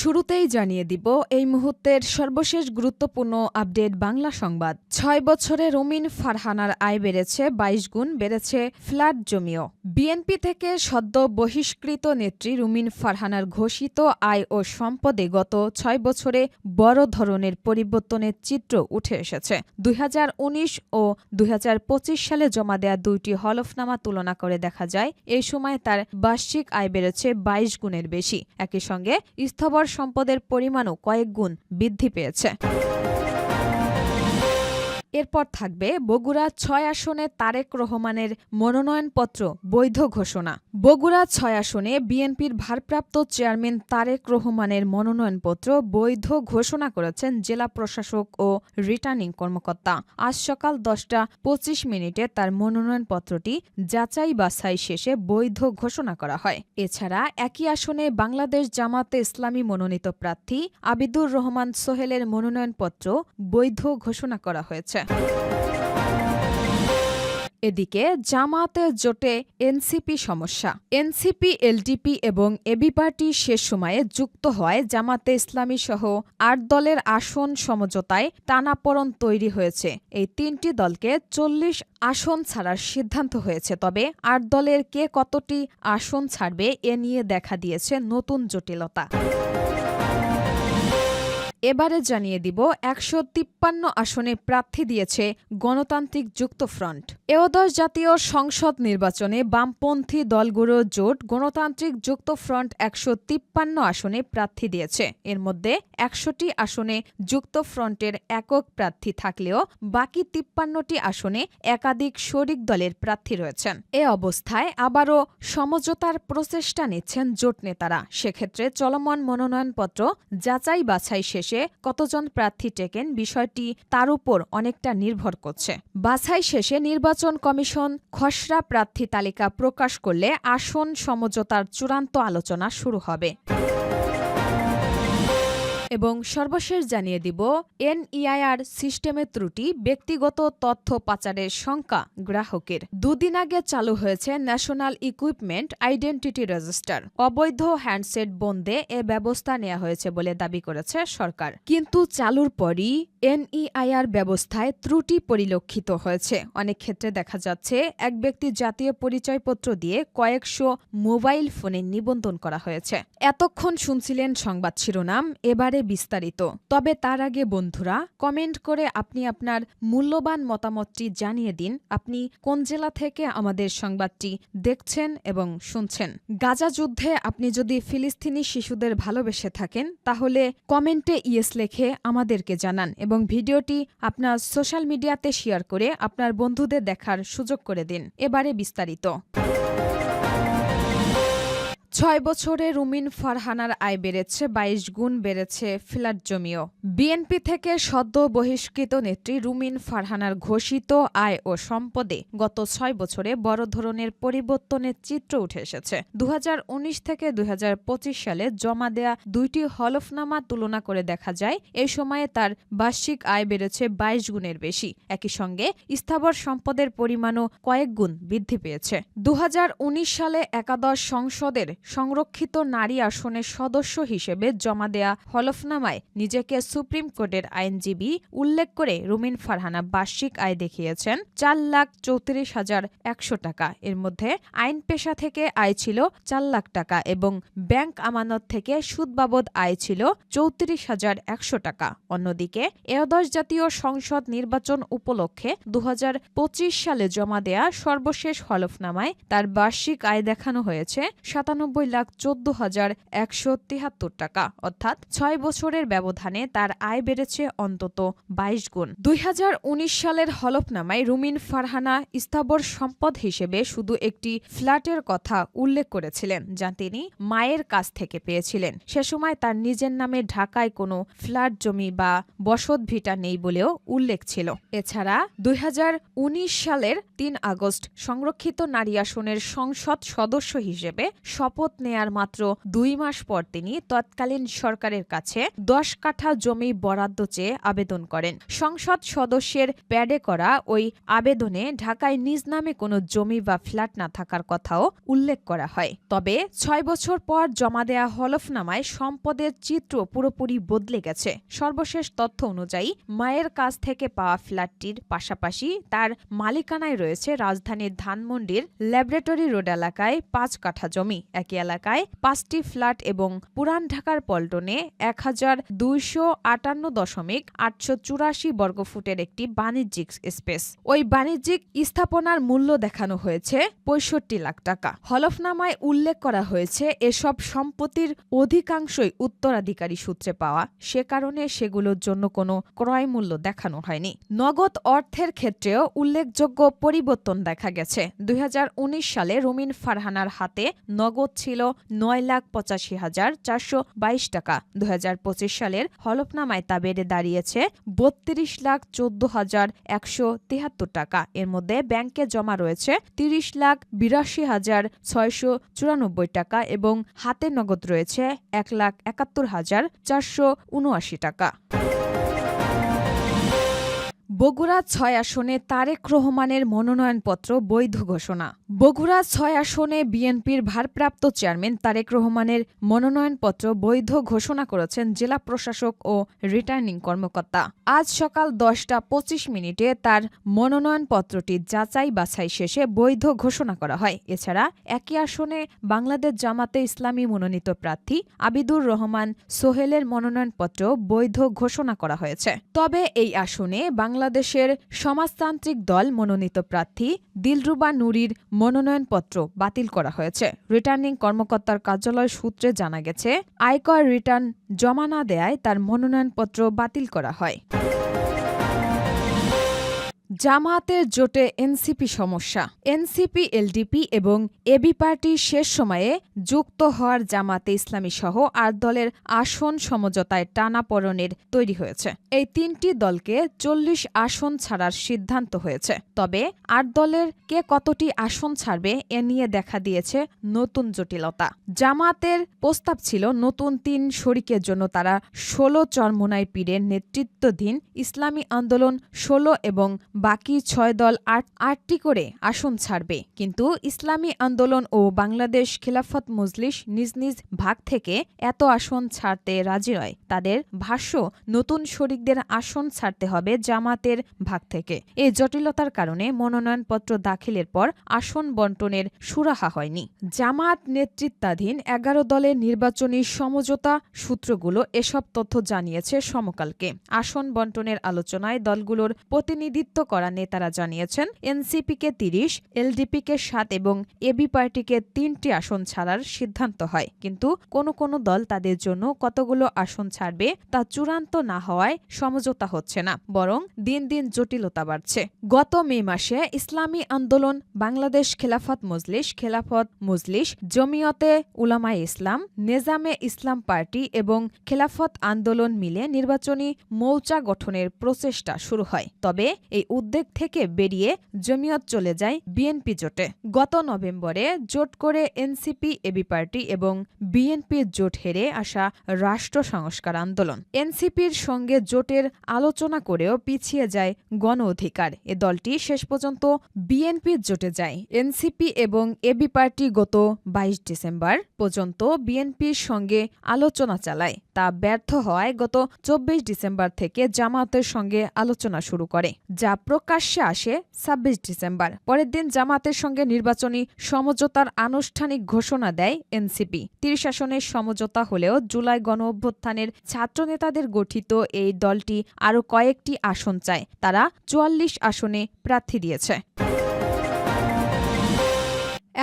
শুরুতেই জানিয়ে দিব, এই মুহূর্তের সর্বশেষ গুরুত্বপূর্ণ আপডেট বাংলা সংবাদ। ছয় বছরে রুমিন ফারহানার আয় বেড়েছে, বাইশ গুণ বেড়েছে ফ্ল্যাট জমিও। বিএনপি থেকে সদ্য বহিষ্কৃত নেত্রী রুমিন ফারহানার ঘোষিত আয় ও সম্পদে গত ছয় বছরে বড় ধরনের পরিবর্তনের চিত্র উঠে এসেছে। দুই হাজার উনিশ ও দুই হাজার পঁচিশ সালে জমা দেয়া দুইটি হলফনামা তুলনা করে দেখা যায়, এই সময় তার বার্ষিক আয় বেড়েছে বাইশ গুণের বেশি। একই সঙ্গে স্থবর সম্পদের পরিমাণও কয়েক গুণ বৃদ্ধি পেয়েছে। এরপর থাকবে বগুড়া ছয় আসনে তারেক রহমানের মনোনয়নপত্র বৈধ ঘোষণা। বগুড়া ছয় আসনে বিএনপির ভারপ্রাপ্ত চেয়ারম্যান তারেক রহমানের মনোনয়নপত্র বৈধ ঘোষণা করেছেন জেলা প্রশাসক ও রিটার্নিং কর্মকর্তা। আজ সকাল দশটা পঁচিশ মিনিটে তার মনোনয়নপত্রটি যাচাই বাছাই শেষে বৈধ ঘোষণা করা হয়। এছাড়া একই আসনে বাংলাদেশ জামাতে ইসলামী মনোনীত প্রার্থী আবিদুর রহমান সোহেলের মনোনয়নপত্র বৈধ ঘোষণা করা হয়েছে। এদিকে জামায়াতের জোটে এনসিপি সমস্যা। এনসিপি, এলডিপি এবং এবি পার্টি শেষ সময়ে যুক্ত হয় জামাতে ইসলামী সহ আট দলের আসন সমঝোতায় টানাপড়ন তৈরি হয়েছে। এই তিনটি দলকে চল্লিশ আসন ছাড়ার সিদ্ধান্ত হয়েছে। তবে আট দলের কে কতটি আসন ছাড়বে এ নিয়ে দেখা দিয়েছে নতুন জটিলতা। এবারে জানিয়ে দিব, একশো তিপ্পান্ন আসনে প্রার্থী দিয়েছে গণতান্ত্রিক যুক্তফ্রন্ট। এওদশ জাতীয় সংসদ নির্বাচনে বামপন্থী দলগুলোর জোট গণতান্ত্রিক যুক্তফ্রন্ট একশো তিপ্পান্ন আসনে প্রার্থী দিয়েছে। এর মধ্যে একশোটি আসনে যুক্তফ্রন্টের একক প্রার্থী থাকলেও বাকি তিপ্পান্নটি আসনে একাধিক শরিক দলের প্রার্থী রয়েছেন। এ অবস্থায় আবারও সমঝোতার প্রচেষ্টা নিচ্ছেন জোট নেতারা। সেক্ষেত্রে চলমান মনোনয়নপত্র যাচাই বাছাই শেষে কতজন প্রার্থী টেকেন বিষয়টি তার উপর অনেকটা নির্ভর করছে। বাছাই শেষে নির্বাচন কমিশন খসড়া প্রার্থী তালিকা প্রকাশ করলে আসন সমঝোতার চূড়ান্ত আলোচনা শুরু হবে। এবং সর্বশেষ জানিয়ে দিব, এনইআইআর সিস্টেমের ত্রুটি, ব্যক্তিগত তথ্য পাচারের শঙ্কা, গ্রাহকের। দুদিন আগে চালু হয়েছে ন্যাশনাল ইকুইপমেন্ট আইডেন্টিটি রেজিস্টার। অবৈধ হ্যান্ডসেট বন্ধে এ ব্যবস্থা নেওয়া হয়েছে বলে দাবি করেছে সরকার। কিন্তু চালুর পরই এনইআইআর ব্যবস্থায় ত্রুটি পরিলক্ষিত হয়েছে। অনেক ক্ষেত্রে দেখা যাচ্ছে, এক ব্যক্তি জাতীয় পরিচয়পত্র দিয়ে কয়েকশো মোবাইল ফোনে নিবন্ধন করা হয়েছে। এতক্ষণ শুনছিলেন সংবাদ শিরোনাম, এবারে বিস্তারিত। তবে তার আগে বন্ধুরা কমেন্ট করে আপনি আপনার মূল্যবান মতামতটি জানিয়ে দিন। আপনি কোন জেলা থেকে আমাদের সংবাদটি দেখছেন এবং শুনছেন? গাজা যুদ্ধে আপনি যদি ফিলিস্তিনি শিশুদের ভালোবেসে থাকেন, তাহলে কমেন্টে ইয়েস লেখে আমাদেরকে জানান এবং ভিডিওটি আপনার সোশ্যাল মিডিয়াতে শেয়ার করে আপনার বন্ধুদের দেখার সুযোগ করে দিন। এবারে বিস্তারিত। ছয় বছরে রুমিন ফারহানার আয় বেড়েছে, বাইশ গুণ বেড়েছে ফ্ল্যাট জমিও। বিএনপি থেকে সদ্য বহিষ্কৃত নেত্রী রুমিন ফারহানার ঘোষিত আয় ও সম্পদে গত ছয় বছরে বড় ধরনের পরিবর্তনের চিত্র উঠে এসেছে। দুহাজার উনিশ থেকে দুই সালে জমা দেয়া দুইটি হলফনামা তুলনা করে দেখা যায়, এ সময়ে তার বার্ষিক আয় বেড়েছে বাইশ গুণের বেশি। একই সঙ্গে স্থাবর সম্পদের পরিমাণও কয়েক গুণ বৃদ্ধি পেয়েছে। দু হাজার উনিশ সালে একাদশ সংসদের সংরক্ষিত নারী আসনের সদস্য হিসেবে জমা দেয়া হলফনামায় নিজেকে সুপ্রিম কোর্টের আইনজীবী উল্লেখ করে রুমিন ফারহানা বার্ষিক আয় দেখিয়েছেন চার লাখ চৌত্রিশ হাজার একশো টাকা। এর মধ্যে আইন পেশা থেকে আয় ছিল চার লাখ টাকা এবং ব্যাংক আমানত থেকে সুদ বাবদ আয় ছিল চৌত্রিশ হাজার একশো টাকা। অন্যদিকে একাদশ জাতীয় সংসদ নির্বাচন উপলক্ষে দু হাজার পঁচিশ সালে জমা দেয়া সর্বশেষ হলফনামায় তার বার্ষিক আয় দেখানো হয়েছে সাতানব্বই লাখ চোদ্দ হাজার একশো তিয়াত্তর টাকা। অর্থাৎ ছয় বছরের ব্যবধানে তার আয় বেড়েছে অন্তত বাইশ গুণ। দুই হাজার উনিশ সালের হলফনামায় রুমিন ফারহানা স্থাবর সম্পদ হিসেবে শুধু একটি ফ্ল্যাটের কথা উল্লেখ করেছিলেন, যা তিনি মায়ের কাছ থেকে পেয়েছিলেন। সে সময় তার নিজের নামে ঢাকায় কোনো ফ্ল্যাট জমি বা বসত ভিটা নেই বলেও উল্লেখ ছিল। এছাড়া দুই হাজার উনিশ সালের তিন আগস্ট সংরক্ষিত নারী আসনের সংসদ সদস্য হিসেবে শপথ শপথ নেয়ার মাত্র দুই মাস পর তিনি তৎকালীন সরকারের কাছে দশ কাঠা জমি বরাদ্দ চেয়ে আবেদন করেন। সংসদ সদস্যের প্যাডে করা ওই আবেদনে ঢাকায় নিজ নামে কোনো জমি বা ফ্ল্যাট না থাকার কথাও উল্লেখ করা হয়। তবে ছয় বছর পর জমা দেয়া হলফনামায় সম্পদের চিত্র পুরোপুরি বদলে গেছে। সর্বশেষ তথ্য অনুযায়ী, মায়ের কাছ থেকে পাওয়া ফ্ল্যাটটির পাশাপাশি তার মালিকানায় রয়েছে রাজধানীর ধানমন্ডির ল্যাবরেটরি রোড এলাকায় পাঁচ কাঠা জমি। একই এলাকায় পাঁচটি ফ্ল্যাট এবং পুরান ঢাকার পল্টনে এক হাজার দুইশো আটান্ন দশমিক আটশো চুরাশি বর্গফুটের একটি বাণিজ্যিক স্পেস। ওই বাণিজ্যিক স্থাপনার মূল্য দেখানো হয়েছে পঁয়ষট্টি লাখ টাকা। হলফনামায় উল্লেখ করা হয়েছে, এসব সম্পত্তির অধিকাংশই উত্তরাধিকারী সূত্রে পাওয়া। সে কারণে সেগুলোর জন্য কোনো ক্রয় মূল্য দেখানো হয়নি। নগদ অর্থের ক্ষেত্রেও উল্লেখযোগ্য পরিবর্তন দেখা গেছে। দুই হাজার উনিশ সালে রুমিন ফারহানার হাতে নগদ ছিল নয় লাখ পঁচাশি হাজার চারশো বাইশ টাকা। দু হাজার পঁচিশ সালের হলফনামায় তা বেড়ে দাঁড়িয়েছে বত্রিশ লাখ চোদ্দ হাজার একশো তিয়াত্তর টাকা। এর মধ্যে ব্যাংকে জমা রয়েছে তিরিশ লাখ বিরাশি হাজার ছয়শো চুরানব্বই টাকা এবং হাতে নগদ রয়েছে এক লাখ একাত্তর হাজার চারশো উনআশি টাকা। বগুড়া ছয় আসনে তারেক রহমানের মনোনয়নপত্র বৈধ ঘোষণা। বগুড়া ছয় আসনে বিএনপির ভারপ্রাপ্ত চেয়ারম্যান তারেক রহমানের মনোনয়নপত্র বৈধ ঘোষণা করেছেন জেলা প্রশাসক ও রিটার্নিং কর্মকর্তা। আজ সকাল দশটা পঁচিশ মিনিটে তার মনোনয়নপত্রটি যাচাই বাছাই শেষে বৈধ ঘোষণা করা হয়। এছাড়া একই আসনে বাংলাদেশ জামাতে ইসলামী মনোনীত প্রার্থী আবিদুর রহমান সোহেলের মনোনয়নপত্র বৈধ ঘোষণা করা হয়েছে। তবে এই আসনে বাংলাদেশের সমাজতান্ত্রিক দল মনোনীত প্রার্থী দিলরুবা নুরির মনোনয়নপত্র বাতিল করা হয়েছে। রিটার্নিং কর্মকর্তার কার্যালয় সূত্রে জানা গেছে, আয়কর রিটার্ন জমা না দেয়ায় তার মনোনয়নপত্র বাতিল করা হয়। জামায়াতের জোটে এনসিপি সমস্যা। এনসিপি, এলডিপি এবং এবি পার্টি শেষ সময়ে যুক্ত হওয়ার জামাতে ইসলামী সহ আট দলের আসন সমঝোতায় টানাপড়নের তৈরি হয়েছে। এই তিনটি দলকে চল্লিশ আসন ছাড়ার সিদ্ধান্ত হয়েছে। তবে আট দলের কে কতটি আসন ছাড়বে এ নিয়ে দেখা দিয়েছে নতুন জটিলতা। জামাতের প্রস্তাব ছিল নতুন তিন শরিকের জন্য তারা ষোলো চরমোনাই পীরের নেতৃত্বাধীন ইসলামী আন্দোলন ষোলো এবং বাকি ছয় দল আট, আটটি করে আসন ছাড়বে। কিন্তু ইসলামী আন্দোলন ও বাংলাদেশ খেলাফত মজলিস নিজ নিজ ভাগ থেকে এত আসন ছাড়তে রাজি নয়। তাদের ভাষ্য, নতুন শরিকদের আসন ছাড়তে হবে জামাতের ভাগ থেকে। এই জটিলতার কারণে মনোনয়নপত্র দাখিলের পর আসন বন্টনের সুরাহা হয়নি। জামাত নেতৃত্বাধীন এগারো দলের নির্বাচনী সমঝোতা সূত্রগুলো এসব তথ্য জানিয়েছে সমকালকে। আসন বন্টনের আলোচনায় দলগুলোর প্রতিনিধিত্ব করা নেতারা জানিয়েছেন, এনসিপিকে তিরিশ, এলডিপিকে সাত এবং এবি পার্টিকে তিনটি আসন ছাড়ার সিদ্ধান্ত হয়। কিন্তু কোনো কোনো দল তাদের জন্য কতগুলো আসন ছাড়বে তা চূড়ান্ত না হওয়ায় সমঝোতা হচ্ছে না, বরং দিন দিন জটিলতা বাড়ছে। গত মে মাসে ইসলামী আন্দোলন, বাংলাদেশ খেলাফত মজলিস খেলাফত মজলিস, জমিয়তে উলামায়ে ইসলাম, নেজামে ইসলাম পার্টি এবং খেলাফত আন্দোলন মিলে নির্বাচনী মৌচা গঠনের প্রচেষ্টা শুরু হয়। তবে এই উদ্যোগ থেকে বেরিয়ে জমিয়ত চলে যায় বিএনপি জোটে। গত নভেম্বরে জোট করে এনসিপি, এবি পার্টি এবং বিএনপির জোট হেরে আসা রাষ্ট্র সংস্কার আন্দোলন। এনসিপির সঙ্গে জোটের আলোচনা করেও পিছিয়ে যায় গণ অধিকার। এ দলটি শেষ পর্যন্ত বিএনপির জোটে যায়। এনসিপি এবং এবি পার্টি গত বাইশ ডিসেম্বর পর্যন্ত বিএনপির সঙ্গে আলোচনা চালায়। তা ব্যর্থ হওয়ায় গত চব্বিশ ডিসেম্বর থেকে জামায়াতের সঙ্গে আলোচনা শুরু করে, যা প্রকাশ্যে আসে ছাব্বিশ ডিসেম্বর। পরের দিন জামাতের সঙ্গে নির্বাচনী সমঝোতার আনুষ্ঠানিক ঘোষণা দেয় এনসিপি। তিরিশ আসনের সমঝোতা হলেও জুলাই গণ অভ্যুত্থানের ছাত্রনেতাদের গঠিত এই দলটি আরও কয়েকটি আসন চায়। তারা চুয়াল্লিশ আসনে প্রার্থী দিয়েছে।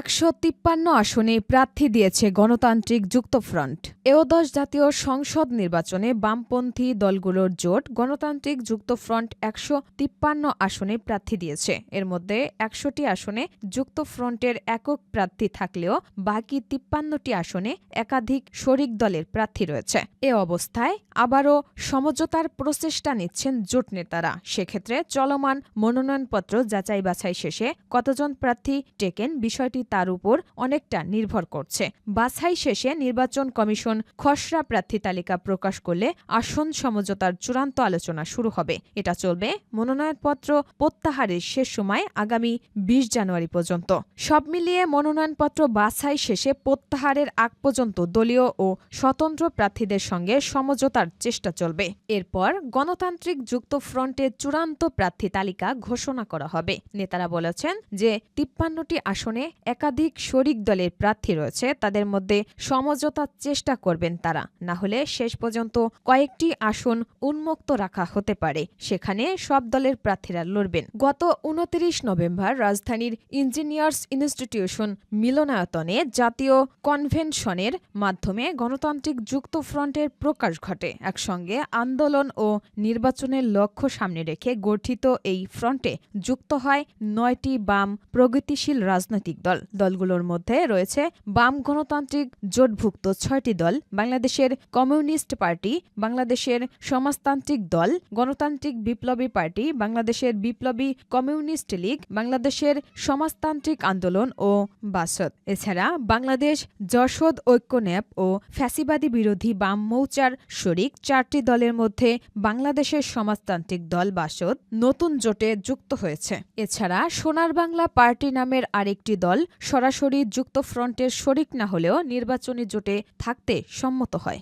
একশো তিপ্পান্ন আসনে প্রার্থী দিয়েছে গণতান্ত্রিক যুক্তফ্রন্ট। এওদশ জাতীয় সংসদ নির্বাচনে বামপন্থী দলগুলোর জোট গণতান্ত্রিক যুক্তফ্রন্ট একশো তিপ্পান্ন আসনে প্রার্থী দিয়েছে। এর মধ্যে একশোটি আসনে যুক্তফ্রন্টের একক প্রার্থী থাকলেও বাকি তিপ্পান্নটি আসনে একাধিক শরিক দলের প্রার্থী রয়েছে। এ অবস্থায় আবারও সমঝোতার প্রচেষ্টা নিচ্ছেন জোট নেতারা। সেক্ষেত্রে চলমান মনোনয়নপত্র যাচাই বাছাই শেষে কতজন প্রার্থী টেকেন বিষয়টি তার উপর অনেকটা নির্ভর করছে। বাছাই শেষে নির্বাচন কমিশন খসড়া প্রার্থী তালিকা প্রকাশ করলে আসন সমঝোতার চূড়ান্ত আলোচনা শুরু হবে। এটা চলবে মনোনয়নপত্র প্রত্যাহারের শেষ সময় আগামী বিশ জানুয়ারি পর্যন্ত। সব মিলিয়ে মনোনয়নপত্র বাছাই শেষে প্রত্যাহারের আগ পর্যন্ত দলীয় ও স্বতন্ত্র প্রার্থীদের সঙ্গে সমঝোতার চেষ্টা চলবে। এরপর গণতান্ত্রিক যুক্ত ফ্রন্টের চূড়ান্ত প্রার্থী তালিকা ঘোষণা করা হবে। নেতারা বলেছেন যে তিপ্পান্নটি আসনে একাধিক শরিক দলের প্রার্থী রয়েছে। তাদের মধ্যে সমঝোতার চেষ্টা করবেন তারা। না হলে শেষ পর্যন্ত কয়েকটি আসন উন্মুক্ত রাখা হতে পারে। সেখানে সব দলের প্রার্থীরা লড়বেন। গত উনত্রিশ নভেম্বর রাজধানীর ইঞ্জিনিয়ার্স ইনস্টিটিউশন মিলনায়তনে জাতীয় কনভেনশনের মাধ্যমে গণতান্ত্রিক যুক্ত ফ্রন্টের প্রকাশ ঘটে। একসঙ্গে আন্দোলন ও নির্বাচনের লক্ষ্য সামনে রেখে গঠিত এই ফ্রন্টে যুক্ত হয় নয়টি বাম প্রগতিশীল রাজনৈতিক দল। দলগুলোর মধ্যে রয়েছে বাম গণতান্ত্রিক জোটভুক্ত ছয়টি দল, বাংলাদেশের কমিউনিস্ট পার্টি, বাংলাদেশের সমাজতান্ত্রিক দল, গণতান্ত্রিক বিপ্লবী পার্টি, বাংলাদেশের বিপ্লবী কমিউনিস্ট লীগ, বাংলাদেশের সমাজতান্ত্রিক আন্দোলন ও বাসদ। এছাড়া বাংলাদেশ যশোদ ঐক্যন্যাপ ও ফ্যাসিবাদী বিরোধী বাম মৌচার শরিক চারটি দলের মধ্যে বাংলাদেশের সমাজতান্ত্রিক দল বাসদ নতুন জোটে যুক্ত হয়েছে। এছাড়া সোনার বাংলা পার্টি নামের আরেকটি দল সরাসরি যুক্তফ্রন্টের শরিক না হলেও নির্বাচনী জোটে থাকতে সম্মত হয়।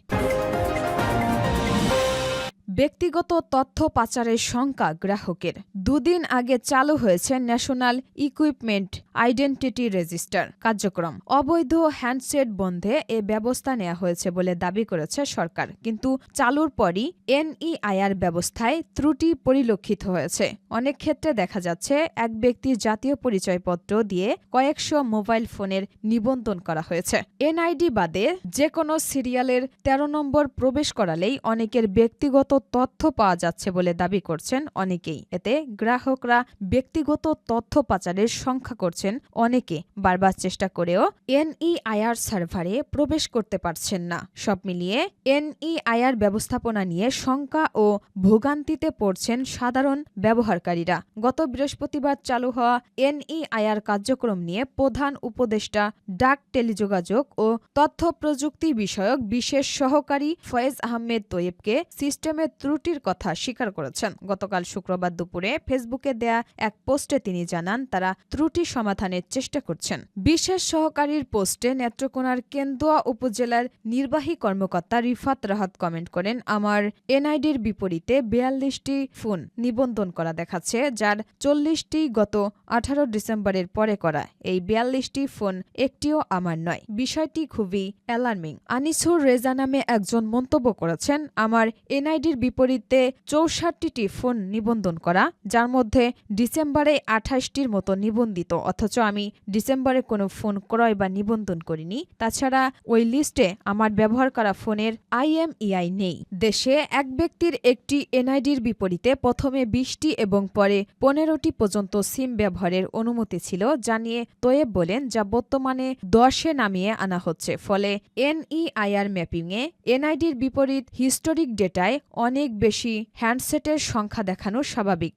ব্যক্তিগত তথ্য পাচারের শঙ্কা গ্রাহকের। দুদিন আগে চালু হয়েছে ন্যাশনাল ইকুইপমেন্ট আইডেন্টিটি রেজিস্টার কার্যক্রম। অবৈধ হ্যান্ডসেট বন্ধে এ ব্যবস্থা নেওয়া হয়েছে বলে দাবি করেছে সরকার। কিন্তু চালুর পরই এনইআইআর ব্যবস্থায় ত্রুটি পরিলক্ষিত হয়েছে। অনেক ক্ষেত্রে দেখা যাচ্ছে এক ব্যক্তির জাতীয় পরিচয়পত্র দিয়ে কয়েকশো মোবাইল ফোনের নিবন্ধন করা হয়েছে। এনআইডি বাদে যে কোনো সিরিয়ালের ১৩ নম্বর প্রবেশ করালেই অনেকের ব্যক্তিগত তথ্য পাওয়া যাচ্ছে বলে দাবি করছেন অনেকেই। এতে গ্রাহকরা ব্যক্তিগত তথ্য পাচারের সংখ্যা করছেন অনেকে। বারবার চেষ্টা করেও এনইআইআর সার্ভারে প্রবেশ করতে পারছেন না। সব মিলিয়ে এনইআইআর ব্যবস্থাপনা নিয়ে শঙ্কা ও ভোগান্তিতে পড়ছেন সাধারণ ব্যবহারকারীরা। গত বৃহস্পতিবার চালু হওয়া এনইআইআর কার্যক্রম নিয়ে প্রধান উপদেষ্টা ডাক টেলিযোগাযোগ ও তথ্য প্রযুক্তি বিষয়ক বিশেষ সহকারী ফয়েজ আহমেদ তৈয়বকে সিস্টেমের ত্রুটির কথা স্বীকার করেছেন। গতকাল শুক্রবার দুপুরে ফেসবুকে দেয়া এক পোস্টে তিনি জানান, তারা ত্রুটি সমাধানের চেষ্টা করছেন। বিশেষ সহকারীর পোস্টে নেত্রকোনার কেন্দুয়া উপজেলার নির্বাহী কর্মকর্তা রিফাত রাহাত কমেন্ট করেন, আমার এনআইডির বিপরীতে বিয়াল্লিশটি ফোন নিবন্ধন করা দেখাচ্ছে, যার চল্লিশটি গত আঠারো ডিসেম্বরের পরে করা। এই বিয়াল্লিশটি ফোন একটিও আমার নয়। বিষয়টি খুবই অ্যালার্মিং। আনিসুর রেজা নামে একজন মন্তব্য করেছেন, আমার এনআইডির বিপরীতে চৌষট্টিটি ফোন নিবন্ধন করা, যার মধ্যে ডিসেম্বরে আঠাশটির মতো নিবন্ধিত, অথচ আমি ডিসেম্বরে কোনো ফোন ক্রয় বা নিবন্ধন করিনি। তাছাড়া ওই লিস্টে আমার ব্যবহার করা ফোনের আইএমইআই নেই। দেশে এক ব্যক্তির একটি এনআইডির বিপরীতে প্রথমে বিশটি এবং পরে পনেরোটি পর্যন্ত সিম ব্যবহারের অনুমতি ছিল, জানিয়ে তোয়েব বলেন, যা বর্তমানে দশে নামিয়ে আনা হচ্ছে। ফলে এনইআইআর ম্যাপিংয়ে এনআইডির বিপরীত হিস্টোরিক ডেটায় অনেক বেশি হ্যান্ডসেটের সংখ্যা দেখানো স্বাভাবিক।